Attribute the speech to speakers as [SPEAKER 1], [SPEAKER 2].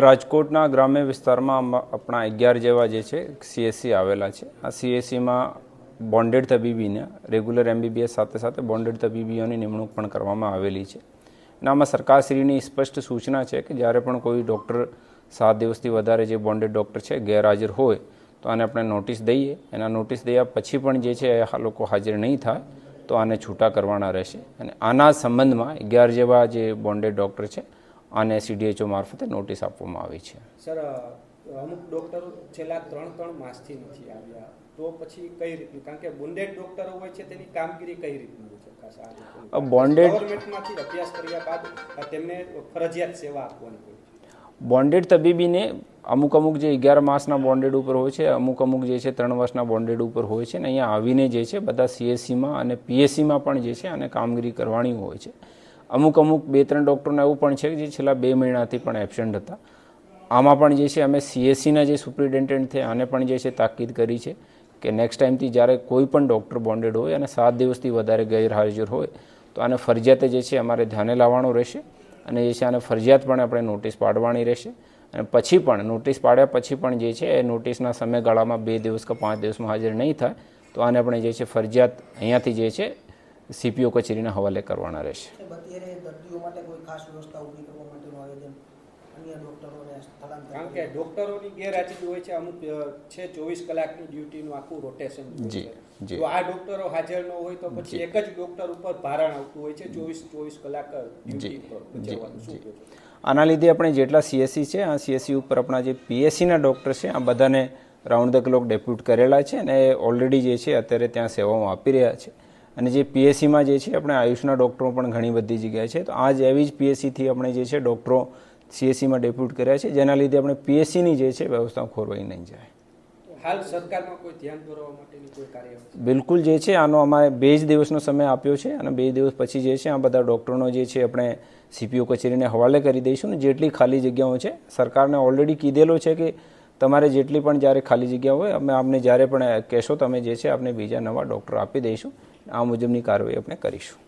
[SPEAKER 1] રાજકોટના ગ્રામ્ય વિસ્તારમાં આપણા અગિયાર જેવા જે છે સીએસસી આવેલા છે. આ સીએસસીમાં બોન્ડેડ તબીબીને રેગ્યુલર એમબીબીએસ સાથે સાથે બોન્ડેડ તબીબીઓની નિમણૂક પણ કરવામાં આવેલી છે. અને આમાં સરકારશ્રીની સ્પષ્ટ સૂચના છે કે જ્યારે પણ કોઈ ડૉક્ટર સાત દિવસથી વધારે જે બોન્ડેડ ડૉક્ટર છે, ગેરહાજર હોય, તો આને આપણે નોટિસ દઈએ. એના નોટિસ દયા પછી પણ જે છે એ લોકો હાજર નહીં થાય, તો આને છૂટા કરવાના રહેશે. અને આના સંબંધમાં અગિયાર જેવા જે બોન્ડેડ ડૉક્ટર છે આને સીડીએચઓ મારફતે નોટિસ આપવામાં આવી છે.
[SPEAKER 2] સર અમુક ડોક્ટરો છેલ્લા ત્રણ ત્રણ માસથી નથી આવ્યા. તો પછી કઈ રીતનું? કારણ કે બોન્ડેડ ડોક્ટરો હોય છે તેની કામગીરી કઈ રીતની હોય છે?
[SPEAKER 1] bonded-
[SPEAKER 2] ગવર્મેન્ટમાંથી અભ્યાસ કર્યા બાદ તેમને ફરજિયાત સેવા આપવાની હોય છે.
[SPEAKER 1] બોન્ડેડ તબીબીને અમુક અમુક જે અગિયાર માસના બોન્ડેડ ઉપર હોય છે અમુક અમુક જે છે ત્રણ વર્ષના બોન્ડેડ ઉપર હોય છે ને અહીંયા આવીને જે છે બધા સીએસસીમાં અને પીએસસીમાં પણ જે છે આને કામગીરી કરવાની હોય છે. અમુક અમુક બે ત્રણ ડૉક્ટરને એવું પણ છે કે જે છેલ્લા બે મહિનાથી પણ એબસેન્ટ હતા. આમાં પણ જે છે અમે સીએસસીના જે સુપ્રિન્ટેન્ડન્ટ છે, આને પણ જે છે તાકીદ કરી છે કે નેક્સ્ટ ટાઈમથી જ્યારે કોઈ પણ ડૉક્ટર બોન્ડેડ હોય અને સાત દિવસથી વધારે ગેરહાજર હોય, તો આને ફરજિયાત જે છે અમારે ધ્યાને લાવવાનો રહેશે અને જે છે આને ફરજિયાતપણે આપણે નોટિસ પાડવાની રહેશે. અને પછી પણ નોટિસ પાડ્યા પછી પણ જે છે એ નોટિસના સમયગાળામાં બે દિવસ કે પાંચ દિવસમાં હાજર નહીં થાય, તો આને આપણે જે છે ફરજિયાત અહીંયાથી જે છે સીપીઓ કચેરીના હવાલે કરવાના રહેશે.
[SPEAKER 3] અત્યારે દર્દીઓ માટે કોઈ ખાસ વ્યવસ્થા ઊભી કરવા માટેનું આયોજન અન્ય ડોક્ટરોને સ્થળાંતર
[SPEAKER 2] કારણ કે ડોક્ટરોની ગેરહાજરી હોય છે અમુક છે ચોવીસ કલાકની ડ્યુટીનું આખું રોટેશન
[SPEAKER 1] જી,
[SPEAKER 2] આ ડોક્ટરો હાજર ન હોય તો પછી એક જ ડોક્ટર ઉપર ભારણ આવતું હોય છે ચોવીસ ચોવીસ કલાક ડ્યુટી?
[SPEAKER 1] આના લીધે આપણે જેટલા સીએસસી છે આ સીએસસી ઉપર આપણા જે પીએસસીના ડૉક્ટર છે આ બધાને રાઉન્ડ ધ ક્લોક ડેપ્યુટ કરેલા છે અને ઓલરેડી જે છે અત્યારે ત્યાં સેવાઓ આપી રહ્યા છે. અને જે પીએસસીમાં જે છે આપણે આયુષના ડૉક્ટરો પણ ઘણી બધી જગ્યાએ છે. તો આ જ એવી જ પીએસસીથી આપણે જે છે ડૉક્ટરો સીએસસીમાં ડેપ્યુટ કર્યા છે જેના લીધે આપણે પીએસસીની જે છે વ્યવસ્થા ખોરવાઈ નહીં જાય.
[SPEAKER 2] હાલ સરકારમાં કોઈ ધ્યાન દોરવા માટેની કોઈ કાર્યવાહી
[SPEAKER 1] બિલકુલ જે છે આનો અમારે બે જ દિવસનો સમય આપ્યો છે અને બે દિવસ પછી જે છે આ બધા ડૉક્ટરોનો જે છે આપણે સીપીઓ કચેરીને હવાલે કરી દઈશું ને જેટલી ખાલી જગ્યાઓ છે સરકારને ઓલરેડી કીધેલો છે કે તમારે જેટલી પણ જ્યારે ખાલી જગ્યા હોય, અમે આપને જ્યારે પણ કહેશો, તમે જે છે આપણે બીજા નવા ડૉક્ટર આપી દઈશું. આ મુજબની કાર્યવાહી આપણે કરીશું.